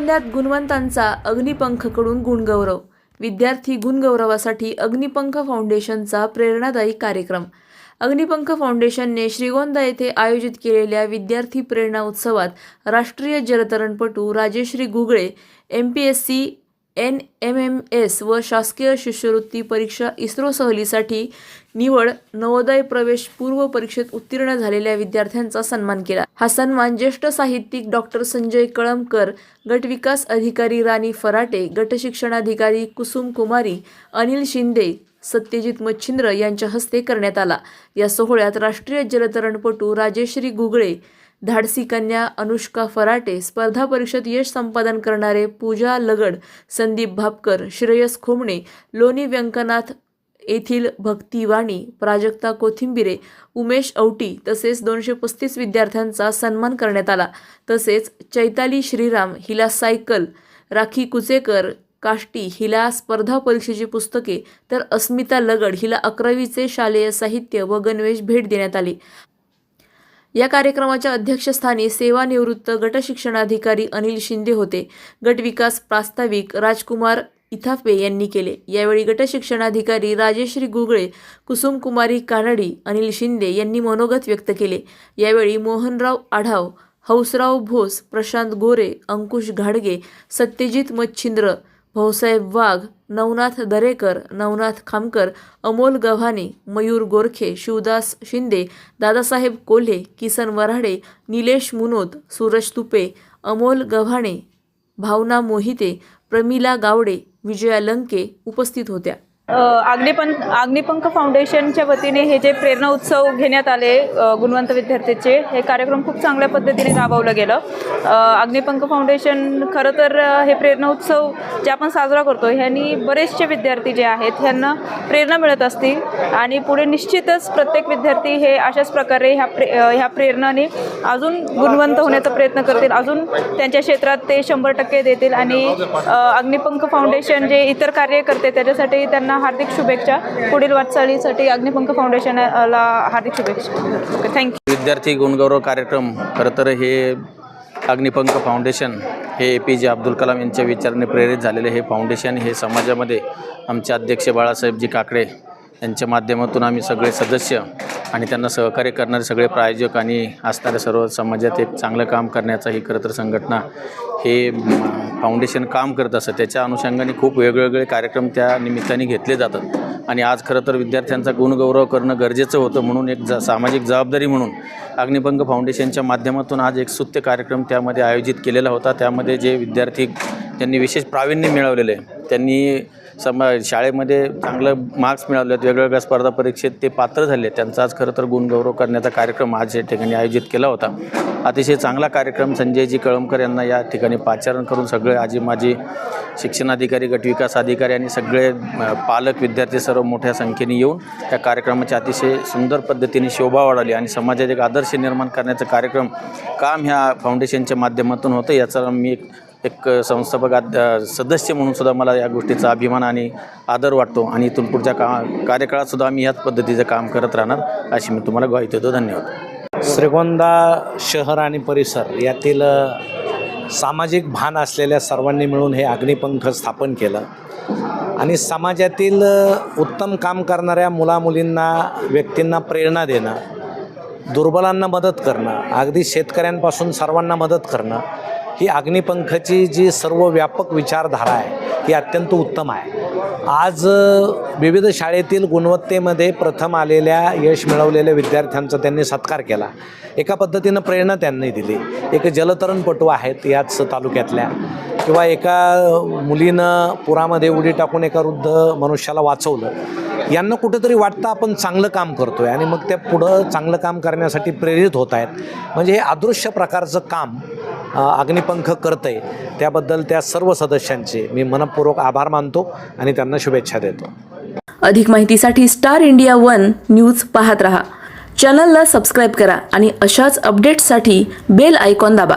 सर्वज्ञात गुणवंतांचा अग्निपंखकडून गुणगौरव. विद्यार्थी गुणगौरवासाठी अग्निपंख फाउंडेशनचा प्रेरणादायी कार्यक्रम. अग्निपंख फाउंडेशनने श्रीगोंदा येथे आयोजित केलेल्या विद्यार्थी प्रेरणा उत्सवात राष्ट्रीय जलतरणपटू Rajeshri Gugale M P S C N M M S व शासकीय शिष्यवृत्ती परीक्षा इस्रो सहलीसाठी निवड नवोदय प्रवेश पूर्व परीक्षेत उत्तीर्ण झालेल्या विद्यार्थ्यांचा सन्मान केला. हा सन्मान ज्येष्ठ साहित्यिक डॉक्टर संजय कळमकर गटविकास अधिकारी राणी फराटे गटशिक्षणाधिकारी कुसुम कुमारी अनिल शिंदे सत्यजित मच्छिंद्र यांच्या हस्ते करण्यात आला. या सोहळ्यात राष्ट्रीय जलतरणपटू राजेश्री गुगळे धाडसी कन्या अनुष्का फराटे स्पर्धा परीक्षेत यश संपादन करणारे पूजा लगड संदीप भापकर श्रेयस खोमणे लोणी व्यंकनाथ येथील भक्ती वाणी प्राजक्ता कोथिंबिरे उमेश औटी तसेच दोनशे पस्तीस विद्यार्थ्यांचा सन्मान करण्यात आला. तसेच चैताली श्रीराम हिला सायकल राखी कुचेकर काष्टी हिला स्पर्धा परीक्षेची पुस्तके तर अस्मिता लगड हिला अकरावीचे शालेय साहित्य व गणवेश भेट देण्यात आली. या कार्यक्रमाच्या अध्यक्षस्थानी सेवानिवृत्त गटशिक्षणाधिकारी अनिल शिंदे होते. गटविकास प्रास्ताविक राजकुमार इथापे यांनी केले. यावेळी गटशिक्षणाधिकारी राजेश्री गुगळे कुसुमकुमारी कानडी अनिल शिंदे यांनी मनोगत व्यक्त केले. यावेळी मोहनराव आढाव हौसराव भोस प्रशांत गोरे अंकुश घाडगे सत्यजित मच्छिंद्र भाऊसाहेब वाघ नवनाथ दरेकर नवनाथ खामकर अमोल गव्हाणे मयूर गोरखे शिवदास शिंदे दादासाहेब कोल्हे किसन वराडे निलेश मुनोद सूरज तुपे अमोल गव्हाणे भावना मोहिते प्रमिला गावडे विजया लंके उपस्थित होत्या. अ, अग्निपंख फाउंडेशनच्या वतीने हे जे प्रेरणा उत्सव घेण्यात आले गुणवंत विद्यार्थ्यांचे हे कार्यक्रम खूप चांगल्या पद्धतीने राबवलं गेलं. अग्निपंख फाउंडेशन खरं तर हे प्रेरणा उत्सव जे आपण साजरा करतो ह्यांनी बरेचसे विद्यार्थी जे आहेत ह्यांना प्रेरणा मिळत असतील आणि पुढे निश्चितच प्रत्येक विद्यार्थी हे अशाच प्रकारे ह्या प्रे ह्या प्रेरणाने अजून गुणवंत होण्याचा प्रयत्न करतील अजून त्यांच्या क्षेत्रात ते शंभर टक्के देतील आणि अग्निपंख फाउंडेशन जे इतर कार्य करते त्याच्यासाठी त्यांना हार्दिक शुभेच्छा. पुढील वाटचालीसाठी अग्निपंख फाउंडेशनला हार्दिक शुभेच्छा. ओके थँक्यू विद्यार्थी गुणगौरव कार्यक्रम खरं तर हे अग्निपंख फाउंडेशन हे ए पी जे अब्दुल कलाम यांच्या विचाराने प्रेरित झालेले हे फाउंडेशन हे समाजामध्ये आमचे अध्यक्ष बाळासाहेबजी काकडे यांच्या माध्यमातून आम्ही सगळे सदस्य आणि त्यांना सहकार्य करणारे सगळे प्रायोजक आणि असणाऱ्या सर्व समाजात एक चांगलं काम करण्याचा ही खरं तर संघटना हे फाउंडेशन काम करत असतं. त्याच्या अनुषंगाने खूप वेगवेगळे कार्यक्रम त्या निमित्ताने घेतले जातात. आणि आज खरं तर विद्यार्थ्यांचा गुणगौरव करणं गरजेचं होतं म्हणून एक जा सामाजिक जबाबदारी म्हणून अग्निपंख फाउंडेशनच्या माध्यमातून आज एक सुत्य कार्यक्रम त्यामध्ये आयोजित केलेला होता. त्यामध्ये जे विद्यार्थी त्यांनी विशेष प्रावीण्य मिळवलेलं आहे. त्यांनी सम शाळेमध्ये चांगलं मार्क्स मिळवले आहेत. वेगवेगळ्या स्पर्धा परीक्षेत ते पात्र झाले त्यांचा आज खरं तर गुणगौरव करण्याचा कार्यक्रम आज या ठिकाणी आयोजित केला होता. अतिशय चांगला कार्यक्रम संजयजी कळमकर यांना या ठिकाणी पाचारण करून सगळे आजी माजी शिक्षणाधिकारी गटविकास अधिकारी आणि सगळे पालक विद्यार्थी सर्व मोठ्या संख्येने येऊन त्या कार्यक्रमाची अतिशय सुंदर पद्धतीने शोभा वाढवली आणि समाजात एक आदर्श निर्माण करण्याचा कार्यक्रम काम ह्या फाउंडेशनच्या माध्यमातून होतं. याचा मी एक एक संस्थापक सदस्य म्हणून सुद्धा मला या गोष्टीचा अभिमान आणि आदर वाटतो. आणि इथून पुढच्या का कार्यकाळात सुद्धा आम्ही याच पद्धतीचं काम करत राहणार अशी मी तुम्हाला ग्वाही देतो. धन्यवाद. श्रीगोंदा शहर आणि परिसर यातील सामाजिक भान असलेल्या सर्वांनी मिळून हे अग्निपंख स्थापन केलं. आणि समाजातील उत्तम काम करणाऱ्या मुलामुलींना व्यक्तींना प्रेरणा देणं दुर्बलांना मदत करणं अगदी शेतकऱ्यांपासून सर्वांना मदत करणं ही अग्निपंखची जी सर्व व्यापक विचारधारा आहे ही अत्यंत उत्तम आहे. आज विविध शाळेतील गुणवत्तेमध्ये प्रथम आलेल्या यश मिळवलेल्या विद्यार्थ्यांचा त्यांनी सत्कार केला. एका पद्धतीनं प्रेरणा त्यांनी दिली. एक जलतरणपटू आहेत याच तालुक्यातल्या. किंवा एका मुलीनं पुरामध्ये उडी टाकून एका वृद्ध मनुष्याला वाचवलं. यांना कुठेतरी वाटतं आपण चांगलं काम करतो आहे आणि मग त्या पुढं चांगलं काम करण्यासाठी प्रेरित होत आहेत. म्हणजे हे अदृश्य प्रकारचं काम अग्निपंख करतं आहे त्याबद्दल त्या सर्व सदस्यांचे मी मनपूर्वक आभार मानतो आणि त्यांना शुभेच्छा देतो. अधिक माहितीसाठी स्टार इंडिया वन न्यूज पाहत रहा. चॅनलला सबस्क्राईब करा आणि अशाच अपडेट्ससाठी बेल आयकॉन दाबा.